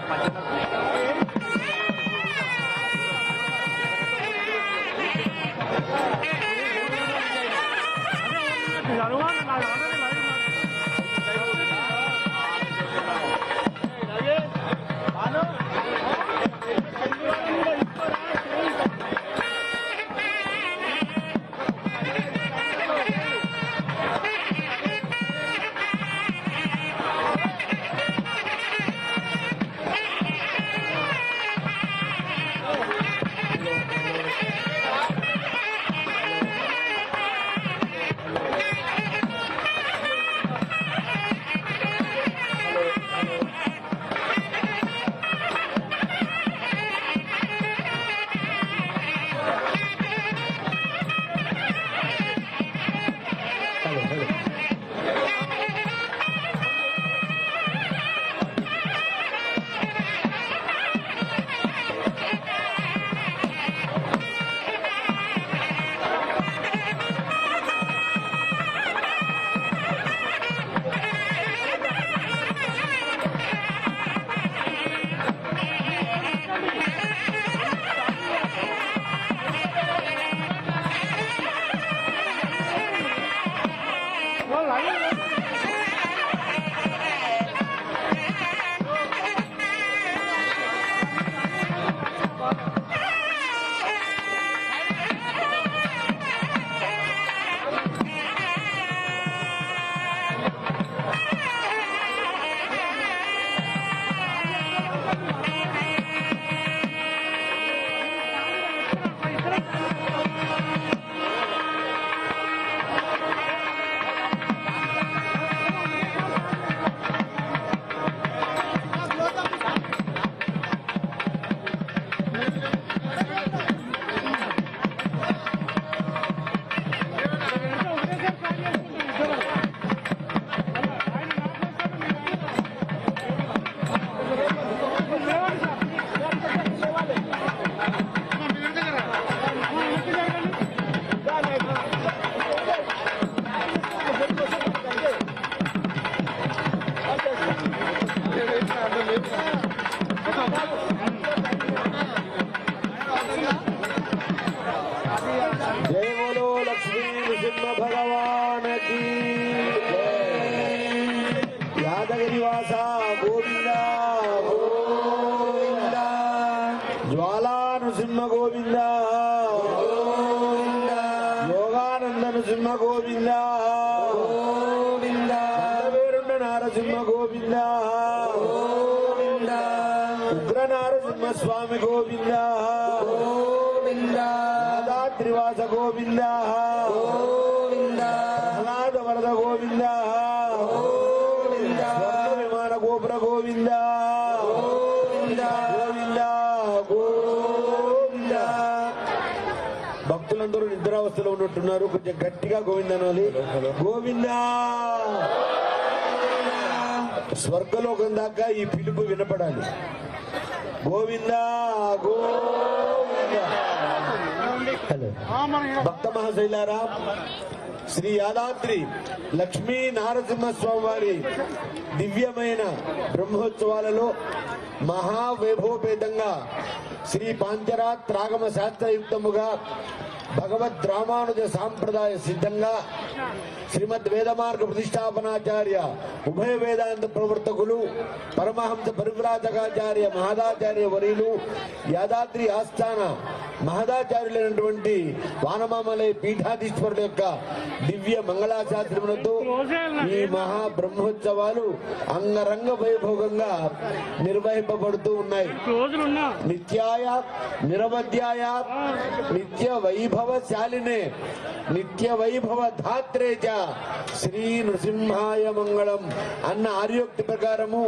系啦，我翻去买啦。జయ బోలో లక్ష్మీ నృసింహ భగవాన్కి గోవింద గోవింద. జ్వాలా నృసింహ గోవింద యోగానంద నృసింహ గోవింద గోవింద. నారసింహ గోవింద. స్వామి గోవింద గోవింద త్రివాస గోవింద గోవింద ప్రహ్లాద వరద గోవింద గోవింద విమాన గోపుర గోవింద గోవింద గోవింద గోవింద భక్తులందరూ నిద్రావస్థలో ఉన్నట్టున్నారు. కొంచెం గట్టిగా గోవింద అనాలి గోవింద స్వర్గలోకం దాకా ఈ పిలుపు వినపడాలి. గోవింద హలో భక్త మహాశైలారా శ్రీ యాదాద్రి లక్ష్మీ నారసింహస్వామి వారి దివ్యమైన బ్రహ్మోత్సవాలలో మహావైభవపేతంగా శ్రీ పాంచరా త్రాగమ శాస్త్రయుక్తముగా భగవద్ రామానుజ సాంప్రదాయ సిద్ధంగా శ్రీమద్ వేదమార్గ ప్రతిష్టాపనాచార్య ఉభయ వేదాంత ప్రవర్తకులు పరమహంస పరివ్రాజకాచార్య మహదాచార్య వరీలు యాదాద్రి ఆస్థాన మహదాచార్యులైనటువంటి వానమామలై పీఠాధీశ్వరుల యొక్క దివ్య మంగళాశాస్త్రములతో ఈ మహా బ్రహ్మోత్సవాలు అంగరంగ వైభోగంగా నిర్వహింపబడుతూ ఉన్నాయి. నిత్యాయ నిరవధ్యాయ నిత్య వైభవశాలినే నిత్య వైభవ ధాత్ చ శ్రీ నృసింహాయ మంగళం అన్న ఆర్యోక్తి ప్రకారము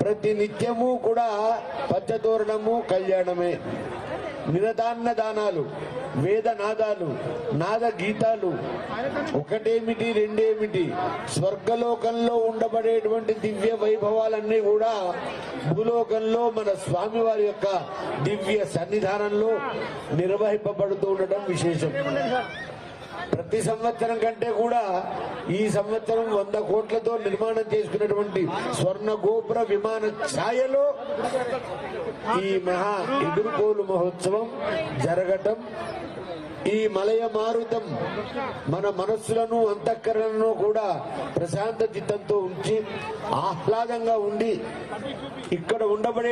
ప్రతి నిత్యము కూడా పచ్చతోరణము కళ్యాణమే. నిరదాన్న దానాలు వేద నాదాలు నాద గీతాలు ఒకటేమిటి రెండేమిటి స్వర్గలోకంలో ఉండబడేటువంటి దివ్య వైభవాలన్నీ కూడా భూలోకంలో మన స్వామి వారి యొక్క దివ్య సన్నిధానంలో నిర్వహింపబడుతూ ఉండటం విశేషం. ప్రతి సంవత్సరం కంటే కూడా ఈ సంవత్సరం వంద కోట్లతో నిర్మాణం చేసుకున్నటువంటి స్వర్ణ గోపుర విమాన ఛాయలో ఈ మహా ఎదుర్కోలు మహోత్సవం జరగటం ఈ మలయ మారుతం మన మనస్సులను అంతఃకరణను కూడా ప్రశాంత చిత్తంతో ఉంచి ఆహ్లాదంగా ఉండి ఇక్కడ ఉండబడే